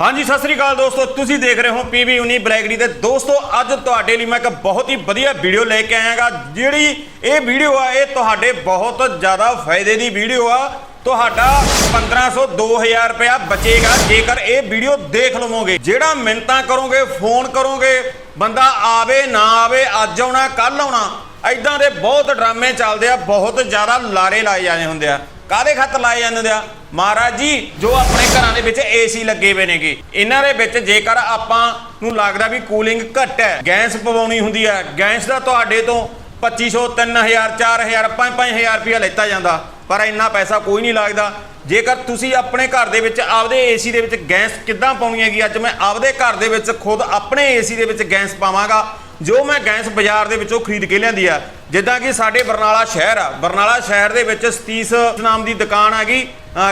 ਹਾਂਜੀ, ਸਤਿ ਸ੍ਰੀ ਅਕਾਲ ਦੋਸਤੋ, ਤੁਸੀਂ ਦੇਖ ਰਹੇ ਹੋ ਪੀਵੀ 19 ਬਲੈਕਰੀ ਤੇ ਦੋਸਤੋ, ਅੱਜ ਤੁਹਾਡੇ ਲਈ ਮੈਂ ਇੱਕ ਬਹੁਤ ਹੀ ਵਧੀਆ ਵੀਡੀਓ ਲੈ ਕੇ ਆਇਆਗਾ, ਜਿਹੜੀ ਇਹ ਵੀਡੀਓ ਆ, ਇਹ ਤੁਹਾਡੇ ਬਹੁਤ ਜ਼ਿਆਦਾ ਫਾਇਦੇ ਦੀ ਵੀਡੀਓ ਆ। ਤੁਹਾਡਾ 1500 2000 ਰੁਪਇਆ ਬਚੇਗਾ, ਜੇਕਰ ਇਹ ਵੀਡੀਓ ਦੇਖ ਲਵੋਗੇ। ਜਿਹੜਾ ਮਿੰਤਾਂ ਕਰੋਗੇ, ਫੋਨ ਕਰੋਗੇ, ਬੰਦਾ ਆਵੇ, ਨਾ ਆਵੇ, ਅੱਜ ਆਉਣਾ ਕੱਲ ਆਉਣਾ ਐਦਾਂ ਦੇ ਬਹੁਤ ਡਰਾਮੇ ਚੱਲਦੇ ਆ, ਬਹੁਤ ਜ਼ਿਆਦਾ ਲਾਰੇ ਲਾਏ ਜਾਂਦੇ ਹੁੰਦੇ ਆ। ਕਾਦੇ ਖਤ ਲਾਏ ਜਾਂਦੇ ਆ? ਮਹਾਰਾਜ ਜੀ, ਜੋ ਆਪਣੇ ਘਰਾਂ ਦੇ ਵਿੱਚ ਏਸੀ ਲੱਗੇ ਹੋਏ ਨੇਗੇ। ਇਹਨਾਂ ਦੇ ਵਿੱਚ ਜੇਕਰ ਆਪਾਂ ਨੂੰ ਲੱਗਦਾ ਵੀ ਕੂਲਿੰਗ ਘੱਟ ਹੈ ਗੈਸ ਪਵਾਉਣੀ ਹੁੰਦੀ ਹੈ ਗੈਸ ਦਾ ਤੁਹਾਡੇ ਤੋਂ 2500 3000 4000 5-5000 ਰੁਪਇਆ ਲੈਤਾ ਜਾਂਦਾ। ਪਰ ਇੰਨਾ ਪੈਸਾ ਕੋਈ ਨਹੀਂ ਲੱਗਦਾ। ਜੇਕਰ ਤੁਸੀਂ ਆਪਣੇ ਘਰ ਦੇ ਵਿੱਚ, ਆਪਦੇ ਏਸੀ ਦੇ ਵਿੱਚ ਗੈਸ ਕਿੱਦਾਂ ਪਾਉਣੀ ਹੈਗੀ, ਅੱਜ ਮੈਂ ਆਪਦੇ ਘਰ ਦੇ ਵਿੱਚ ਖੁਦ ਆਪਣੇ ਏਸੀ ਦੇ ਵਿੱਚ ਗੈਸ ਪਾਵਾਂਗਾ। ਜੋ ਮੈਂ ਗੈਸ ਬਾਜ਼ਾਰ ਦੇ ਵਿੱਚੋਂ ਖਰੀਦ ਕੇ ਲਿਆਂਦੀ ਆ, ਜਿੱਦਾਂ ਕਿ ਸਾਡੇ ਬਰਨਾਲਾ ਸ਼ਹਿਰ ਆ। ਬਰਨਾਲਾ ਸ਼ਹਿਰ ਦੇ ਵਿੱਚ ਸਤੀਸ਼ ਨਾਮ ਦੀ ਦੁਕਾਨ ਹੈਗੀ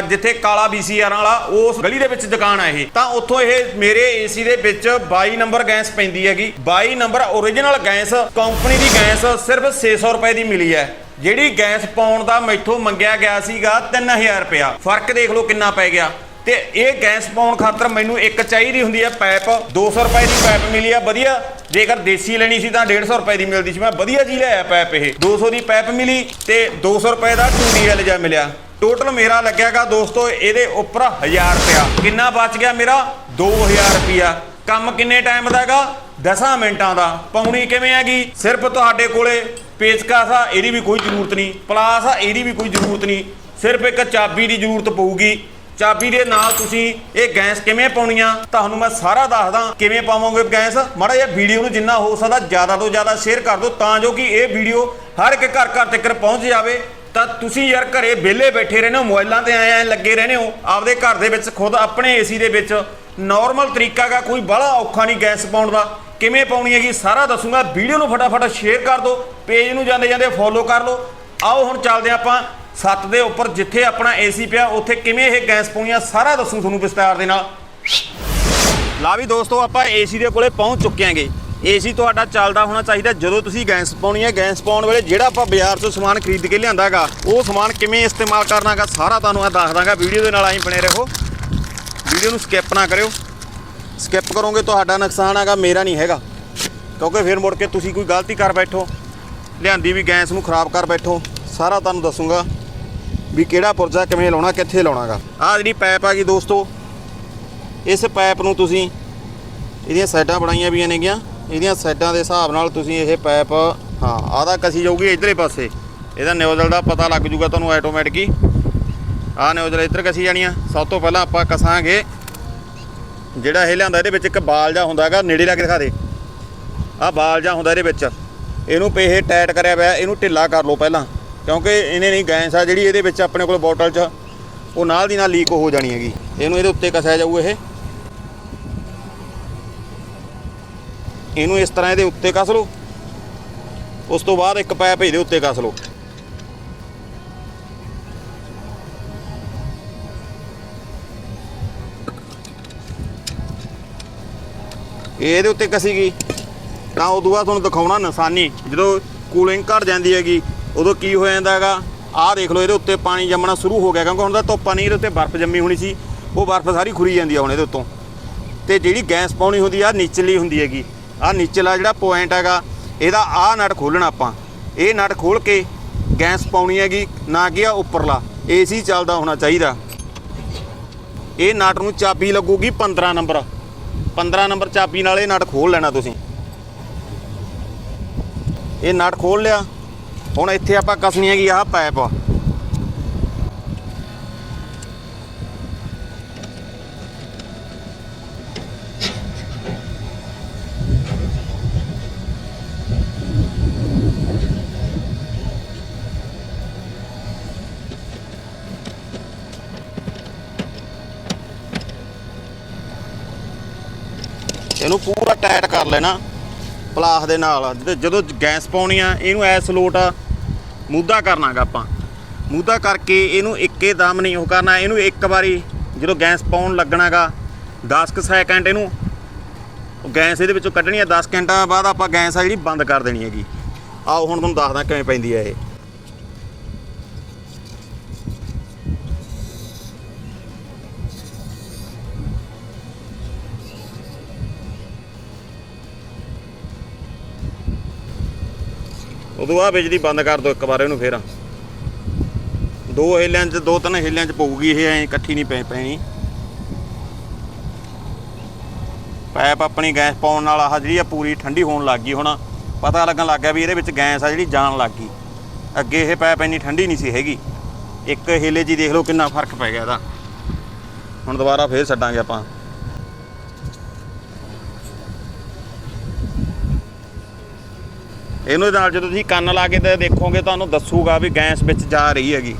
ਜਿੱਥੇ ਕਾਲਾ ਬੀਸੀਆਰ ਵਾਲਾ, ਉਸ ਗਲੀ ਦੇ ਵਿੱਚ ਦੁਕਾਨ ਆ ਇਹ। ਤਾਂ ਉੱਥੋਂ ਇਹ ਮੇਰੇ ਏਸੀ ਦੇ ਵਿੱਚ 22 ਨੰਬਰ ਗੈਸ ਪੈਂਦੀ ਹੈਗੀ। 22 ਨੰਬਰ ਓਰੀਜਨਲ ਗੈਸ, ਕੰਪਨੀ ਦੀ ਗੈਸ ਸਿਰਫ 600 ਰੁਪਏ ਦੀ ਮਿਲੀ ਹੈ। ਜਿਹੜੀ ਗੈਸ ਪਾਉਣ ਦਾ ਮੈਥੋਂ ਮੰਗਿਆ ਗਿਆ ਸੀਗਾ 3000 ਰੁਪਇਆ। ਫ਼ਰਕ ਦੇਖ ਲਓ ਕਿੰਨਾ ਪੈ ਗਿਆ। ਤੇ ਇਹ ਗੈਸ ਪਾਉਣ ਖਾਤਰ ਮੈਨੂੰ ਇੱਕ ਚਾਹੀਦੀ ਹੁੰਦੀ ਹੈ ਪਾਈਪ 200 ਰੁਪਏ ਦੀ ਪੈਪ ਮਿਲੀ ਆ, ਵਧੀਆ। ਜੇਕਰ ਦੇਸੀ ਲੈਣੀ ਸੀ ਤਾਂ 150 ਰੁਪਏ ਦੀ ਮਿਲਦੀ ਸੀ। ਮੈਂ ਵਧੀਆ ਜੀ ਲਿਆਇਆ ਪੈਪ ਇਹ। 200 ਦੀ ਪੈਪ ਮਿਲੀ ਤੇ 200 ਰੁਪਏ ਦਾ 2DL ਜਾ ਮਿਲਿਆ। ਟੋਟਲ ਮੇਰਾ ਲੱਗਿਆਗਾ ਦੋਸਤੋ, ਇਹਦੇ ਉੱਪਰ 1000 ਰੁਪਿਆ ਕਿੰਨਾ ਬਚ ਗਿਆ ਮੇਰਾ? 2000 ਰੁਪਿਆ ਕੰਮ ਕਿੰਨੇ ਟਾਈਮ ਦਾ ਹੈਗਾ? 10 ਮਿੰਟਾਂ ਦਾ। ਪਾਉਣੀ ਕਿਵੇਂ ਹੈਗੀ? ਸਿਰਫ ਤੁਹਾਡੇ ਕੋਲੇ ਪੇਚਕਸ ਆ, ਇਹਦੀ ਵੀ ਕੋਈ ਜ਼ਰੂਰਤ ਨਹੀਂ। ਪਲਾਸ ਆ, ਇਹਦੀ ਵੀ ਕੋਈ ਜ਼ਰੂਰਤ ਨਹੀਂ। ਸਿਰਫ ਇੱਕ ਚਾਬੀ ਦੀ ਜ਼ਰੂਰਤ ਪਊਗੀ। ਚਾਬੀ ਦੇ ਨਾਲ ਤੁਸੀਂ ਇਹ ਗੈਸ ਕਿਵੇਂ ਪਾਉਣੀ ਆ ਤੁਹਾਨੂੰ ਮੈਂ ਸਾਰਾ ਦੱਸਦਾ ਕਿਵੇਂ ਪਾਵੋਗੇ ਗੈਸ। ਮਾੜਾ ਜਿਹਾ ਵੀਡੀਓ ਨੂੰ ਜਿੰਨਾ ਹੋ ਸਕਦਾ ਜ਼ਿਆਦਾ ਤੋਂ ਜ਼ਿਆਦਾ ਸ਼ੇਅਰ ਕਰ ਦਿਓ ਤਾਂ ਜੋ ਕਿ ਇਹ ਵੀਡੀਓ ਹਰ ਇੱਕ ਘਰ ਘਰ ਤੱਕ ਪਹੁੰਚ ਜਾਵੇ। ਤਾਂ ਤੁਸੀਂ ਯਾਰ ਘਰੇ ਵਿਹਲੇ ਬੈਠੇ ਰਹਿੰਦੇ ਹੋ ਮੋਬਾਈਲਾਂ ਤੇ ਆਏ ਆਏ ਲੱਗੇ ਰਹਿੰਦੇ ਹੋ, ਆਪਦੇ ਘਰ ਦੇ ਵਿੱਚ, ਖੁਦ ਆਪਣੇ ਏਸੀ ਦੇ ਵਿੱਚ। ਨਾਰਮਲ ਤਰੀਕਾ ਗਾ, ਕੋਈ ਬੜਾ ਔਖਾ ਨਹੀਂ ਗੈਸ ਪਾਉਣ ਦਾ। ਕਿਵੇਂ ਪਾਉਣੀ ਹੈਗੀ ਸਾਰਾ ਦੱਸੂਗਾ। ਵੀਡੀਓ ਨੂੰ ਫਟਾਫਟ ਸ਼ੇਅਰ ਕਰ ਦਿਓ ਪੇਜ ਨੂੰ ਜਾਂਦੇ ਜਾਂਦੇ ਫੋਲੋ ਕਰ ਲਓ। ਆਓ ਹੁਣ ਚੱਲਦੇ ਹਾਂ ਆਪਾਂ ਸੱਤ ਦੇ ਉੱਪਰ ਜਿੱਥੇ ਆਪਣਾ ਏਸੀ ਪਿਆ, ਉੱਥੇ ਕਿਵੇਂ ਇਹ ਗੈਸ ਪਾਉਣੀ ਆ ਸਾਰਾ ਦੱਸੂ ਤੁਹਾਨੂੰ ਵਿਸਤਾਰ ਦੇ ਨਾਲ। ਲਾ ਵੀ ਦੋਸਤੋ, ਆਪਾਂ ਏਸੀ ਦੇ ਕੋਲੇ ਪਹੁੰਚ ਚੁੱਕੇ ਆਂਗੇ ਏਸੀ ਤੁਹਾਡਾ ਚੱਲਦਾ ਹੋਣਾ ਚਾਹੀਦਾ ਜਦੋਂ ਤੁਸੀਂ ਗੈਸ ਪਾਉਣੀ ਹੈ। ਗੈਸ ਪਾਉਣ ਵੇਲੇ ਜਿਹੜਾ ਆਪਾਂ ਬਾਜ਼ਾਰ ਤੋਂ ਸਮਾਨ ਖਰੀਦ ਕੇ ਲਿਆਂਦਾਗਾ, ਉਹ ਸਮਾਨ ਕਿਵੇਂ ਇਸਤੇਮਾਲ ਕਰਨਾਗਾ, ਸਾਰਾ ਤੁਹਾਨੂੰ ਮੈਂ ਦੱਸ ਦਾਂਗਾ ਵੀਡੀਓ ਦੇ ਨਾਲ ਆਈ ਬਣੇ ਰਹੋ। ਵੀਡੀਓ ਨੂੰ ਸਕਿਪ ਨਾ ਕਰਿਓ। ਸਕਿਪ ਕਰੋਗੇ ਤੁਹਾਡਾ ਨੁਕਸਾਨ ਹੈਗਾ, ਮੇਰਾ ਨਹੀਂ ਹੈਗਾ। ਕਿਉਂਕਿ ਫਿਰ ਮੁੜ ਕੇ ਤੁਸੀਂ ਕੋਈ ਗਲਤੀ ਕਰ ਬੈਠੋ। ਲਿਆਂਦੀ ਵੀ ਗੈਸ ਨੂੰ ਖਰਾਬ ਕਰ ਬੈਠੋ। ਸਾਰਾ ਤੁਹਾਨੂੰ ਦੱਸੂਗਾ। ਵੀ ਕਿਹੜਾ ਪੁਰਜਾ ਕਿਵੇਂ ਲਾਉਣਾ, ਕਿੱਥੇ ਲਾਉਣਾਗਾ। ਆਹ ਜਿਹੜੀ ਪਾਈਪ ਆ ਗਈ ਦੋਸਤੋ, ਇਸ ਪਾਈਪ ਨੂੰ ਤੁਸੀਂ ਇਹਦੀਆਂ ਸਾਈਡਾਂ ਬਣਾਈਆਂ ਵੀਆਂ ਨੇਗੀਆਂ। ਇਹਦੀਆਂ ਸਾਈਡਾਂ ਦੇ ਹਿਸਾਬ ਨਾਲ ਤੁਸੀਂ ਇਹ ਪਾਈਪ ਹਾਂ ਆਦਾ ਕਸੀ ਜਾਊਗੀ ਇਧਰਲੇ ਪਾਸੇ। ਇਹਦਾ ਨਿਊਜ਼ਲ ਦਾ ਪਤਾ ਲੱਗ ਜੂਗਾ ਤੁਹਾਨੂੰ ਆਟੋਮੈਟਿਕ ਹੀ। ਆਹ ਨਿਊਜ਼ਲ ਇੱਧਰ ਕਸੀ ਜਾਣੀ ਆ। ਸਭ ਤੋਂ ਪਹਿਲਾਂ ਆਪਾਂ ਕਸਾਂਗੇ ਜਿਹੜਾ ਇਹ ਲਿਆਂਦਾ, ਇਹਦੇ ਵਿੱਚ ਇੱਕ ਬਾਲ ਜਾ ਹੁੰਦਾ ਹੈਗਾ, ਨੇੜੇ ਲਾ ਕੇ ਦਿਖਾ ਦੇ। ਆਹ ਬਾਲ ਜਾ ਹੁੰਦਾ ਇਹਦੇ ਵਿੱਚ। ਇਹਨੂੰ ਪੇਹੇ ਟਾਈਟ ਕਰਿਆ ਪਿਆ, ਇਹਨੂੰ ਢਿੱਲਾ ਕਰ ਲਓ ਪਹਿਲਾਂ। ਕਿਉਂਕਿ ਇਹਨੇ ਨਹੀਂ ਗੈਸ ਆ ਜਿਹੜੀ ਇਹਦੇ ਵਿੱਚ ਆਪਣੇ ਕੋਲ ਬੋਟਲ 'ਚ, ਉਹ ਨਾਲ ਦੀ ਨਾਲ ਲੀਕ ਹੋ ਜਾਣੀ ਹੈਗੀ। ਇਹਨੂੰ ਇਹਦੇ ਉੱਤੇ ਕਸਿਆ ਜਾਊ ਇਹ। ਇਹਨੂੰ ਇਸ ਤਰ੍ਹਾਂ ਇਹਦੇ ਉੱਤੇ ਕਸ ਲਓ। ਉਸ ਤੋਂ ਬਾਅਦ ਇੱਕ ਪਾਈਪ ਇਹਦੇ ਉੱਤੇ ਕਸ ਲਓ। ਇਹਦੇ ਉੱਤੇ ਕਸੀ ਗਈ। ਤਾਂ ਉਦੋਂ ਬਾਅਦ ਤੁਹਾਨੂੰ ਦਿਖਾਉਣਾ ਨਿਸ਼ਾਨੀ, ਜਦੋਂ ਕੂਲਿੰਗ ਘਟ ਜਾਂਦੀ ਹੈਗੀ ਉਦੋਂ ਕੀ ਹੋ ਜਾਂਦਾ ਹੈਗਾ? ਆਹ ਦੇਖ ਲਓ, ਇਹਦੇ ਉੱਤੇ ਪਾਣੀ ਜੰਮਣਾ ਸ਼ੁਰੂ ਹੋ ਗਿਆ, ਕਿਉਂਕਿ ਹੁਣ ਤਾਂ ਧੁੱਪਾਂ ਨਹੀਂ, ਇਹਦੇ ਉੱਤੇ ਬਰਫ਼ ਜੰਮੀ ਹੋਣੀ ਸੀ। ਉਹ ਬਰਫ਼ ਸਾਰੀ ਖੁਰੀ ਜਾਂਦੀ ਆ ਹੁਣ ਇਹਦੇ ਉੱਤੋਂ। ਤੇ ਜਿਹੜੀ ਗੈਸ ਪਾਉਣੀ ਹੁੰਦੀ ਆ ਨਿਚਲੀ ਹੁੰਦੀ ਹੈਗੀ। ਆ ਨਿਚਲਾ ਜਿਹੜਾ ਪੁਆਇੰਟ ਹੈਗਾ, ਇਹਦਾ ਆਹ ਨਟ ਖੋਲਣਾ ਆਪਾਂ। ਇਹ ਨਟ ਖੋਲ ਕੇ ਗੈਸ ਪਾਉਣੀ ਹੈਗੀ, ਨਾ ਕਿ ਆ ਉੱਪਰਲਾ। ਏਸੀ ਚੱਲਦਾ ਹੋਣਾ ਚਾਹੀਦਾ। ਇਹ ਨਟ ਨੂੰ ਚਾਬੀ ਲੱਗੂਗੀ 15 ਨੰਬਰ। 15 ਨੰਬਰ ਚਾਬੀ ਨਾਲ ਇਹ ਨਟ ਖੋਲ ਲੈਣਾ ਤੁਸੀਂ। ਇਹ ਨਟ ਖੋਲ ਲਿਆ। ਹੁਣ ਇੱਥੇ ਆਪਾਂ ਕਸਣੀ ਹੈਗੀ ਆਹ ਪਾਈਪ ਇਹਨੂੰ ਪੂਰਾ ਟਾਈਟ ਕਰ ਲੈਣਾ। ਪਲਾਸ ਦੇ ਨਾਲ, ਤੇ ਜਦੋਂ ਗੈਸ ਪਾਉਣੀ ਆ, ਇਹਨੂੰ ਐਸ ਲੋਟ ਮੂਧਾ ਕਰਨਾਗਾ ਆਪਾਂ। ਮੂਧਾ ਕਰਕੇ ਇਹਨੂੰ ਇੱਕੇ ਦਮ ਨਹੀਂ ਉਹ ਕਰਨਾ, ਇਹਨੂੰ ਇੱਕ ਵਾਰੀ ਜਦੋਂ ਗੈਸ ਪਾਉਣ ਲੱਗਣਾਗਾ 10 ਕੁ ਸੈਕਿੰਡ ਇਹਨੂੰ ਗੈਸ ਇਹਦੇ ਵਿੱਚੋਂ ਕੱਢਣੀ ਆ 10 ਘੰਟਾ ਬਾਅਦ ਆਪਾਂ ਗੈਸ ਆ ਜਿਹੜੀ ਬੰਦ ਕਰ ਦੇਣੀ ਹੈਗੀ। ਆਓ, ਹੁਣ ਤੁਹਾਨੂੰ ਦੱਸਦਾ ਕਿਵੇਂ ਪੈਂਦੀ ਹੈ ਇਹ। ਉਦੋਂ ਬਾਅਦ ਬਿਜਲੀ ਬੰਦ ਕਰ ਦਿਓ ਇੱਕ ਵਾਰ ਇਹਨੂੰ ਫੇਰ। ਦੋ ਹੇਲਿਆਂ 'ਚ, ਦੋ ਤਿੰਨ ਹੇਲਿਆਂ 'ਚ ਪਊਗੀ ਇਹ, ਐ ਇਕੱਠੀ ਨਹੀਂ ਪੈ, ਪੈਣੀ। ਪਾਈਪ ਆਪਣੀ ਗੈਸ ਪਾਉਣ ਨਾਲ ਆਹ ਜਿਹੜੀ ਆ ਪੂਰੀ ਠੰਡੀ ਹੋਣ ਲੱਗ ਗਈ ਹੁਣ। ਪਤਾ ਲੱਗਣ ਲੱਗ ਗਿਆ ਵੀ ਇਹਦੇ ਵਿੱਚ ਗੈਸ ਆ ਜਿਹੜੀ ਜਾਣ ਲੱਗ ਗਈ। ਅੱਗੇ ਇਹ ਪਾਈਪ ਇੰਨੀ ਠੰਡੀ ਨਹੀਂ ਸੀ ਹੈਗੀ। ਇੱਕ ਹੇਲੇ 'ਚ ਹੀ ਦੇਖ ਲਓ ਕਿੰਨਾ ਫ਼ਰਕ ਪੈ ਗਿਆ ਇਹਦਾ। ਹੁਣ ਦੁਬਾਰਾ ਫੇਰ ਛੱਡਾਂਗੇ ਆਪਾਂ। ਇਹਨੂੰ ਨਾਲ ਜਦੋਂ ਤੁਸੀਂ ਕੰਨ ਲਾ ਕੇ ਤੇ ਦੇਖੋਗੇ ਤੁਹਾਨੂੰ ਦੱਸੂਗਾ ਵੀ ਗੈਸ ਵਿੱਚ ਜਾ ਰਹੀ ਹੈਗੀ।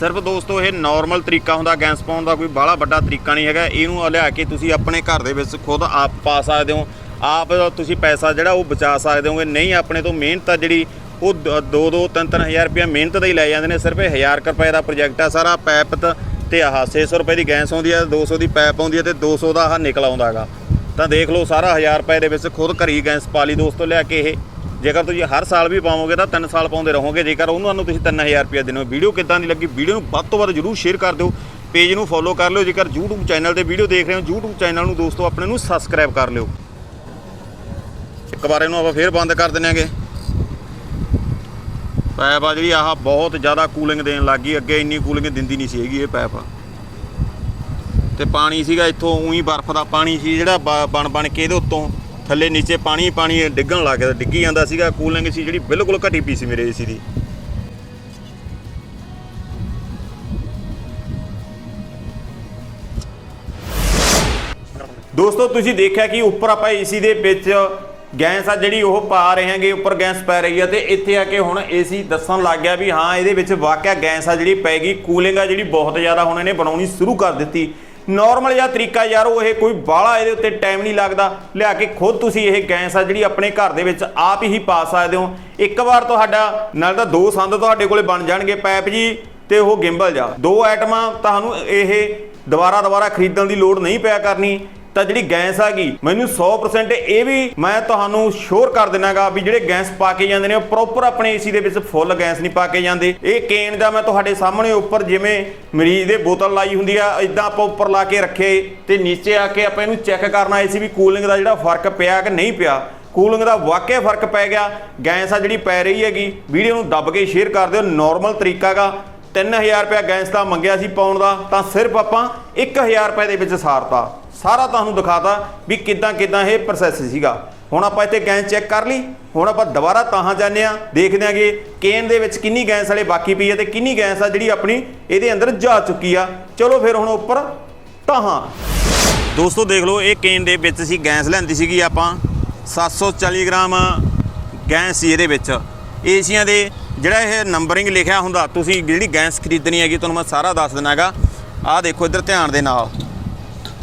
ਸਿਰਫ ਦੋਸਤੋ, ਇਹ ਨਾਰਮਲ ਤਰੀਕਾ ਹੁੰਦਾ, ਗੈਸ ਪਾਉਣ ਦਾ ਕੋਈ ਬਾਹਲਾ ਵੱਡਾ ਤਰੀਕਾ ਨਹੀਂ ਹੈਗਾ। ਇਹਨੂੰ ਲਿਆ ਕੇ ਤੁਸੀਂ ਆਪਣੇ ਘਰ ਦੇ ਵਿੱਚ ਖੁਦ ਆਪ ਪਾ ਸਕਦੇ ਹੋ। ਆਪ ਤੁਸੀਂ ਪੈਸਾ ਜਿਹੜਾ ਉਹ ਬਚਾ ਸਕਦੇ ਹੋਗੇ। ਨਹੀਂ, ਆਪਣੇ ਤੋਂ ਮਿਹਨਤ ਆ ਜਿਹੜੀ, ਉਹ 2 2 3 3000 ਰੁਪਏ ਮਿਹਨਤ ਦਾ ਹੀ ਲੈ ਜਾਂਦੇ ਨੇ। ਸਿਰਫ ਇਹ 1000 ਕੁ ਰੁਪਏ ਦਾ ਪ੍ਰੋਜੈਕਟ ਆ। ਸਾਰਾ ਪੈਪ ਤ- ਤੇ ਆਹ 600 ਰੁਪਏ ਦੀ ਗੈਸ ਆਉਂਦੀ ਆ 200 ਦੀ ਪੈਪ ਆਉਂਦੀ ਆ ਤੇ 200 ਦਾ ਆਹ ਨਿਕਲ ਆਉਂਦਾ ਹੈਗਾ। ਤਾਂ ਦੇਖ ਲਓ ਸਾਰਾ 1000 ਰੁਪਏ ਦੇ ਵਿੱਚ ਖੁਦ ਘਰੀ ਗੈਸ ਪਾ ਲਈ ਦੋਸਤੋ ਲਿਆ ਕੇ ਇਹ। ਜੇਕਰ ਤੁਸੀਂ ਹਰ ਸਾਲ ਵੀ ਪਾਵੋਗੇ ਤਾਂ 3 ਸਾਲ ਪਾਉਂਦੇ ਰਹੋਗੇ। ਜੇਕਰ ਉਹਨਾਂ ਨੂੰ ਤੁਸੀਂ 3000 ਰੁਪਏ ਦਿਨੋ ਵੀਡੀਓ ਕਿੱਦਾਂ ਦੀ ਲੱਗੀ, ਵੀਡੀਓ ਨੂੰ ਵੱਧ ਤੋਂ ਵੱਧ ਜਰੂਰ ਸ਼ੇਅਰ ਕਰ ਦਿਓ। ਪੇਜ ਨੂੰ ਫੋਲੋ ਕਰ ਲਿਓ। ਜੇਕਰ YouTube ਚੈਨਲ ਤੇ ਵੀਡੀਓ ਦੇਖ ਰਹੇ ਹੋ, YouTube ਚੈਨਲ ਨੂੰ ਦੋਸਤੋ ਆਪਣੇ ਨੂੰ ਸਬਸਕ੍ਰਾਈਬ ਕਰ ਲਿਓ। ਇੱਕ ਵਾਰ ਇਹਨੂੰ ਆਪਾਂ ਫੇਰ ਬੰਦ ਕਰ ਦਿੰਦੇ ਆਂਗੇ ਪਾਈਪ ਆ ਜਿਹੜੀ, ਆਹ ਬਹੁਤ ਜ਼ਿਆਦਾ ਕੂਲਿੰਗ ਦੇਣ ਲੱਗ ਗਈ। ਅੱਗੇ ਇੰਨੀ ਕੂਲਿੰਗ ਦਿੰਦੀ ਨਹੀਂ ਸੀ ਹੈਗੀ ਇਹ ਪਾਈਪ ਤੇ ਪਾਣੀ ਸੀਗਾ ਇੱਥੋਂ ਉਹੀ ਬਰਫ਼ ਦਾ ਪਾਣੀ ਸੀ ਜਿਹੜਾ ਬ- ਬਣ ਬਣ ਕੇ ਇਹਦੇ ਉੱਤੋਂ ਥੱਲੇ ਨੀਚੇ ਪਾਣੀ ਪਾਣੀ ਡਿੱਗਣ ਲੱਗ ਗਿਆ, ਡਿੱਗੀ ਜਾਂਦਾ ਸੀਗਾ, ਕੂਲਿੰਗ ਸੀ ਜਿਹੜੀ ਬਿਲਕੁਲ ਘਟੀ ਪਈ ਸੀ ਮੇਰੇ ਏਸੀ ਦੀ। ਦੋਸਤੋ, ਤੁਸੀਂ ਦੇਖਿਆ ਕਿ ਉੱਪਰ ਆਪਾਂ ਏਸੀ ਦੇ ਵਿੱਚ ਗੈਸ ਆ ਜਿਹੜੀ ਉਹ ਪਾ ਰਹੇ ਹਾਂਗੇ, ਉੱਪਰ ਗੈਸ ਪੈ ਰਹੀ ਆ ਤੇ ਇੱਥੇ ਆ ਕੇ ਹੁਣ ਏਸੀ ਦੱਸਣ ਲੱਗ ਗਿਆ ਵੀ ਹਾਂ, ਇਹਦੇ ਵਿੱਚ ਵਾਕਿਆ ਗੈਸ ਆ ਜਿਹੜੀ ਪੈ ਗਈ, ਕੂਲਿੰਗ ਆ ਜਿਹੜੀ ਬਹੁਤ ਜ਼ਿਆਦਾ ਹੁਣ ਇਹਨੇ ਬਣਾਉਣੀ ਸ਼ੁਰੂ ਕਰ ਦਿੱਤੀ। ਨਾਰਮਲ ਜਿਹਾ ਤਰੀਕਾ ਯਾਰ, ਉਹ ਇਹ ਕੋਈ ਬਾਹਲਾ ਇਹਦੇ ਉੱਤੇ ਟਾਈਮ ਨਹੀਂ ਲੱਗਦਾ। ਲਿਆ ਕੇ ਖੁਦ ਤੁਸੀਂ ਇਹ ਗੈਸ ਆ ਜਿਹੜੀ ਆਪਣੇ ਘਰ ਦੇ ਵਿੱਚ ਆਪ ਹੀ ਪਾ ਸਕਦੇ ਹੋ। ਇੱਕ ਵਾਰ ਤੁਹਾਡਾ, ਨਾਲ ਤਾਂ ਦੋ ਸੰਦ ਤੁਹਾਡੇ ਕੋਲੇ ਬਣ ਜਾਣਗੇ, ਪੈਪ ਜੀ, ਤੇ ਉਹ ਗਿੰਬਲ ਜਾ। ਦੋ ਆਈਟਮਾਂ ਤੁਹਾਨੂੰ ਇਹ ਦੁਬਾਰਾ ਦੁਬਾਰਾ ਖਰੀਦਣ ਦੀ ਲੋੜ ਨਹੀਂ ਪਿਆ ਕਰਨੀ। ਤਾਂ ਜਿਹੜੀ ਗੈਸ ਆ ਗਈ, ਮੈਨੂੰ 100% ਇਹ ਵੀ ਮੈਂ ਤੁਹਾਨੂੰ ਸ਼ੋਰ ਕਰ ਦਿਨਾਗਾ ਵੀ ਜਿਹੜੇ ਗੈਸ ਪਾ ਕੇ ਜਾਂਦੇ ਨੇ, ਉਹ ਪ੍ਰੋਪਰ ਆਪਣੇ ਏਸੀ ਦੇ ਵਿੱਚ ਫੁੱਲ ਗੈਸ ਨਹੀਂ ਪਾ ਕੇ ਜਾਂਦੇ। ਇਹ ਕੇਨ ਦਾ ਮੈਂ ਤੁਹਾਡੇ ਸਾਹਮਣੇ ਉੱਪਰ ਜਿਵੇਂ ਮਰੀਜ਼ ਦੇ ਬੋਤਲ ਲਾਈ ਹੁੰਦੀ ਆ ਇਦਾਂ ਆਪਾਂ ਉੱਪਰ ਲਾ ਕੇ ਰੱਖੇ ਤੇ ਨੀਚੇ ਆ ਕੇ ਆਪਾਂ ਇਹਨੂੰ ਚੈੱਕ ਕਰਨਾ ਆਏ ਸੀ ਵੀ ਕੂਲਿੰਗ ਦਾ ਜਿਹੜਾ ਫ਼ਰਕ ਪਿਆ ਕਿ ਨਹੀਂ ਪਿਆ। ਕੂਲਿੰਗ ਦਾ ਵਾਕਿਆ ਫ਼ਰਕ ਪੈ ਗਿਆ। ਗੈਸ ਆ ਜਿਹੜੀ ਪੈ ਰਹੀ ਹੈਗੀ, ਵੀਡੀਓ ਨੂੰ ਦੱਬ ਕੇ ਸ਼ੇਅਰ ਕਰ ਦਿਓ ਨਾਰਮਲ ਤਰੀਕਾਗਾ 3000 ਰੁਪਏ ਗੈਸ ਦਾ ਮੰਗਿਆ ਸੀ ਪਾਉਣ ਦਾ, ਤਾਂ ਸਿਰਫ ਆਪਾਂ 1000 ਰੁਪਏ ਦੇ ਵਿੱਚ ਸਾਰਤਾ। ਸਾਰਾ ਤੁਹਾਨੂੰ ਦਿਖਾਤਾ ਵੀ ਕਿੱਦਾਂ ਕਿੱਦਾਂ ਇਹ ਪ੍ਰੋਸੈਸ ਸੀਗਾ। ਹੁਣ ਆਪਾਂ ਇੱਥੇ ਗੈਸ ਚੈੱਕ ਕਰ ਲਈ, ਹੁਣ ਆਪਾਂ ਦੁਬਾਰਾ ਤਾਹਾਂ ਜਾਂਦੇ ਆ ਦੇਖਦੇ ਆਂਗੇ ਕੇਨ ਦੇ ਵਿੱਚ ਕਿੰਨੀ ਗੈਸ ਵਾਲੇ ਬਾਕੀ ਪਈ ਹੈ ਤੇ ਕਿੰਨੀ ਗੈਸ ਆ ਜਿਹੜੀ ਆਪਣੀ ਇਹਦੇ ਅੰਦਰ ਜਾ ਚੁੱਕੀ ਆ। ਚਲੋ ਫਿਰ ਹੁਣ ਉੱਪਰ ਤਾਹਾਂ। ਦੋਸਤੋ ਦੇਖ ਲਓ, ਇਹ ਕੇਨ ਦੇ ਵਿੱਚ ਸੀ, ਗੈਸ ਲੈਂਦੀ ਸੀਗੀ ਆਪਾਂ। 740 ਗ੍ਰਾਮ ਗੈਸ ਸੀ ਇਹਦੇ ਵਿੱਚ। ਏਸੀਆਂ ਦੇ ਜਿਹੜਾ ਇਹ ਨੰਬਰਿੰਗ ਲਿਖਿਆ ਹੁੰਦਾ, ਤੁਸੀਂ ਜਿਹੜੀ ਗੈਸ ਖਰੀਦਣੀ ਹੈਗੀ, ਤੁਹਾਨੂੰ ਮੈਂ ਸਾਰਾ ਦੱਸ ਦਿੰਦਾ ਹੈਗਾ। ਆਹ ਦੇਖੋ ਇੱਧਰ ਧਿਆਨ ਦੇ ਨਾਲ।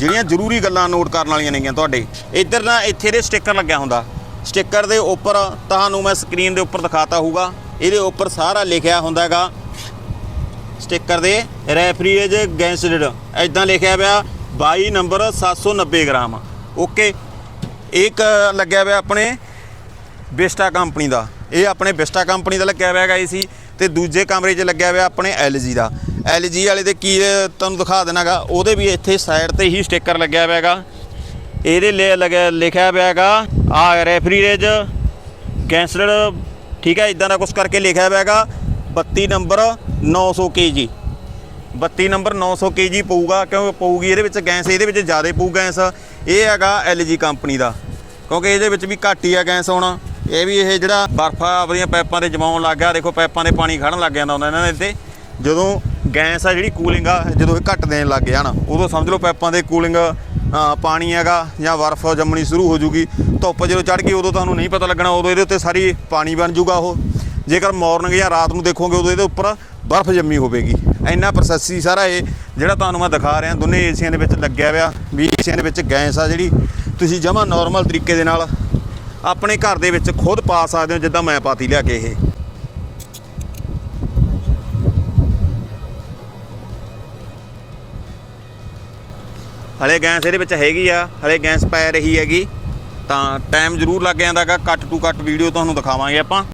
ਜਿਹੜੀਆਂ ਜ਼ਰੂਰੀ ਗੱਲਾਂ ਨੋਟ ਕਰਨ ਵਾਲੀਆਂ ਨੇਗੀਆਂ ਤੁਹਾਡੇ। ਇੱਧਰ ਨਾ ਇੱਥੇ ਦੇ ਸਟicker ਲੱਗਿਆ ਹੁੰਦਾ। ਸਟicker ਦੇ ਉੱਪਰ ਤੁਹਾਨੂੰ ਮੈਂ ਸਕਰੀਨ ਦੇ ਉੱਪਰ ਦਿਖਾਤਾ ਹੋਊਗਾ। ਇਹਦੇ ਉੱਪਰ ਸਾਰਾ ਲਿਖਿਆ ਹੁੰਦਾ ਹੈਗਾ। ਸਟicker ਦੇ ਰੈਫਰੀਜ ਗੈਂਸਡ ਐਦਾਂ ਲਿਖਿਆ ਹੋਇਆ 22 ਨੰਬਰ 790 ਗ੍ਰਾਮ। ਓਕੇ, ਇੱਕ ਲੱਗਿਆ ਹੋਇਆ ਆਪਣੇ ਬਿਸਟਾ ਕੰਪਨੀ ਦਾ। ਇਹ ਆਪਣੇ ਬਿਸਟਾ ਕੰਪਨੀ ਦਾ ਲੱਗਿਆ ਹੋਇਆ ਹੈਗਾ ਸੀ। ਤੇ ਦੂਜੇ ਕਮਰੇ 'ਚ ਲੱਗਿਆ ਹੋਇਆ ਆਪਣੇ LG ਦਾ। LG ਵਾਲੇ ਦੇ ਕੀ ਤੁਹਾਨੂੰ ਦਿਖਾ ਦੇਣਾਗਾ, ਉਹਦੇ ਵੀ ਇੱਥੇ ਸਾਈਡ ਤੇ ਹੀ ਸਟicker ਲੱਗਿਆ ਹੋਇਆ ਹੈਗਾ। ਇਹਦੇ ਲਈ ਲੱਗਿਆ ਲਿਖਿਆ ਹੋਇਆ ਹੈਗਾ, ਆ ਰੈਫਰੀਜ ਗੈਸਡ ਠੀਕ ਹੈ ਇਦਾਂ ਦਾ ਕੁਝ ਕਰਕੇ ਲਿਖਿਆ ਹੋਇਆ ਹੈਗਾ 32 ਨੰਬਰ 900 kg 32 ਨੰਬਰ 900 kg ਪਊਗਾ, ਕਿਉਂ ਪਊਗੀ ਇਹਦੇ ਵਿੱਚ ਗੈਸ, ਇਹਦੇ ਵਿੱਚ ਜ਼ਿਆਦਾ ਪਊ ਗੈਸ। ਇਹ ਹੈਗਾ LG ਕੰਪਨੀ ਦਾ, ਕਿਉਂਕਿ ਇਹਦੇ ਵਿੱਚ ਵੀ ਘੱਟ ਹੀ ਆ ਗੈਸ ਹੁਣ। ਇਹ ਵੀ ਇਹ ਜਿਹੜਾ ਬਰਫ ਆਪਣੀਆਂ ਪਾਈਪਾਂ ਤੇ ਜਮਾਉਣ ਲੱਗ ਗਿਆ, ਦੇਖੋ ਪਾਈਪਾਂ ਦੇ ਪਾਣੀ ਖੜਨ ਲੱਗ ਜਾਂਦਾ ਹੁੰਦਾ ਇਹਨਾਂ ਦੇ ਤੇ। ਜਦੋਂ ਗੈਸ ਆ ਜਿਹੜੀ ਕੂਲਿੰਗ ਆ, ਜਦੋਂ ਇਹ ਘੱਟ ਦੇਣ ਲੱਗ ਗਿਆ ਨਾ, ਉਦੋਂ ਸਮਝ ਲਓ ਪਾਈਪਾਂ ਦੇ ਕੂਲਿੰਗ ਪਾਣੀ ਹੈਗਾ ਜਾਂ ਬਰਫ਼ ਜੰਮਣੀ ਸ਼ੁਰੂ ਹੋ ਜੂਗੀ, ਧੁੱਪ ਜਦੋਂ ਚੜ ਗਈ ਉਦੋਂ ਤੁਹਾਨੂੰ ਨਹੀਂ ਪਤਾ ਲੱਗਣਾ, ਉਦੋਂ ਇਹਦੇ ਉੱਤੇ ਸਾਰੀ ਪਾਣੀ ਬਣ ਜੂਗਾ ਉਹ। ਜੇਕਰ ਮਾਰਨਿੰਗ ਜਾਂ ਰਾਤ ਨੂੰ ਦੇਖੋਗੇ ਉਦੋਂ ਇਹਦੇ ਉੱਪਰ ਬਰਫ਼ ਜੰਮੀ ਹੋਵੇਗੀ। ਇੰਨਾ ਪ੍ਰੋਸੈਸ ਹੀ ਸਾਰਾ ਇਹ, ਜਿਹੜਾ ਤੁਹਾਨੂੰ ਮੈਂ ਦਿਖਾ ਰਿਹਾ, ਦੋਨੇ ਏਸੀਆਂ ਦੇ ਵਿੱਚ ਲੱਗਿਆ ਹੋਇਆ, ਵੀ ਏਸੀਆਂ ਦੇ ਵਿੱਚ ਗੈਸ ਆ ਜਿਹੜੀ, ਤੁਸੀਂ ਜਮਾ ਨਾਰਮਲ ਤਰੀਕੇ ਦੇ ਨਾਲ ਆਪਣੇ ਘਰ ਦੇ ਵਿੱਚ ਖੁਦ ਪਾ ਸਕਦੇ ਹੋ, ਜਿੱਦਾਂ ਮੈਂ ਪਾਤੀ ਲਿਆ ਕੇ ਇਹ। ਹਲੇ ਗੈਸ ਇਹਦੇ ਵਿੱਚ ਹੈਗੀ ਆ, ਹਲੇ ਗੈਸ ਪੈ ਰਹੀ ਹੈਗੀ, ਤਾਂ ਟਾਈਮ ਜ਼ਰੂਰ ਲੱਗ ਜਾਂਦਾਗਾ ਕੱਟ ਟੂ ਕੱਟ ਵੀਡੀਓ ਤੁਹਾਨੂੰ ਦਿਖਾਵਾਂਗੇ ਆਪਾਂ।